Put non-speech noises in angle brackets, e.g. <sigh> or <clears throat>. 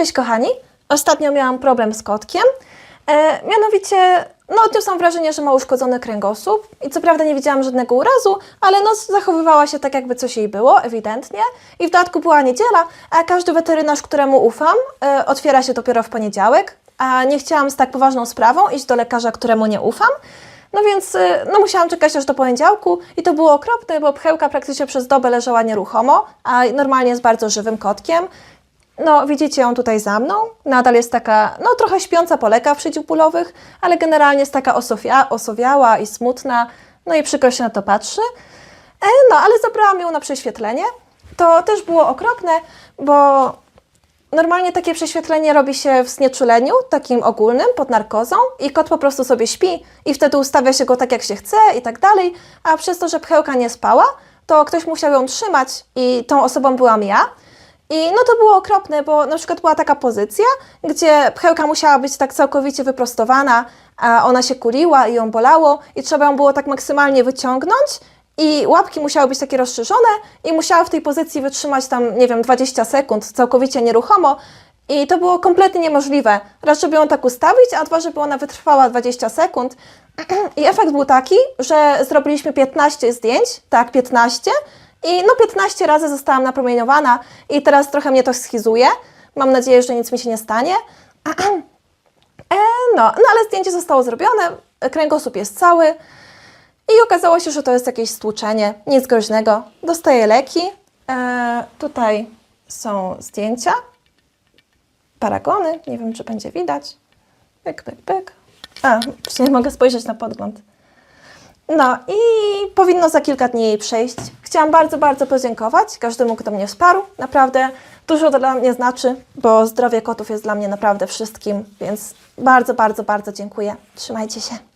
Cześć kochani. Ostatnio miałam problem z kotkiem. E, mianowicie, no odniosłam wrażenie, że ma uszkodzony kręgosłup i co prawda nie widziałam żadnego urazu, ale no zachowywała się tak jakby coś jej było, ewidentnie. I w dodatku była niedziela, a każdy weterynarz, któremu ufam, e, otwiera się dopiero w poniedziałek, a nie chciałam z tak poważną sprawą iść do lekarza, któremu nie ufam. No więc y, no musiałam czekać aż do poniedziałku i to było okropne, bo pchełka praktycznie przez dobę leżała nieruchomo, a normalnie jest bardzo żywym kotkiem. No, widzicie ją tutaj za mną. Nadal jest taka, no trochę śpiąca po lekach przeciwbólowych, ale generalnie jest taka osowia, osowiała i smutna. No i przykro się na to patrzy. E, no, ale zabrałam ją na prześwietlenie. To też było okropne, bo normalnie takie prześwietlenie robi się w znieczuleniu, takim ogólnym, pod narkozą i kot po prostu sobie śpi i wtedy ustawia się go tak, jak się chce i tak dalej, a przez to, że pchełka nie spała, to ktoś musiał ją trzymać i tą osobą byłam ja. I no to było okropne, bo na przykład była taka pozycja, gdzie pchełka musiała być tak całkowicie wyprostowana, a ona się kuliła i ją bolało i trzeba ją było tak maksymalnie wyciągnąć i łapki musiały być takie rozszerzone i musiała w tej pozycji wytrzymać tam, nie wiem, 20 sekund całkowicie nieruchomo i to było kompletnie niemożliwe. Raz, żeby ją tak ustawić, a dwa, żeby ona wytrwała 20 sekund. <clears throat> I efekt był taki, że zrobiliśmy 15 zdjęć, tak, 15 i no 15 razy zostałam napromieniowana i teraz trochę mnie to schizuje. Mam nadzieję, że nic mi się nie stanie. <clears throat> E, no, no, ale zdjęcie zostało zrobione, kręgosłup jest cały i okazało się, że to jest jakieś stłuczenie, nic groźnego. Dostaję leki. E, tutaj są zdjęcia, paragony, nie wiem, czy będzie widać. Pyk, pyk, pyk. A, nie mogę spojrzeć na podgląd. No i powinno za kilka dni jej przejść. Chciałam bardzo, bardzo podziękować każdemu, kto mnie wsparł. Naprawdę dużo to dla mnie znaczy, bo zdrowie kotów jest dla mnie naprawdę wszystkim, więc bardzo, bardzo, bardzo dziękuję. Trzymajcie się.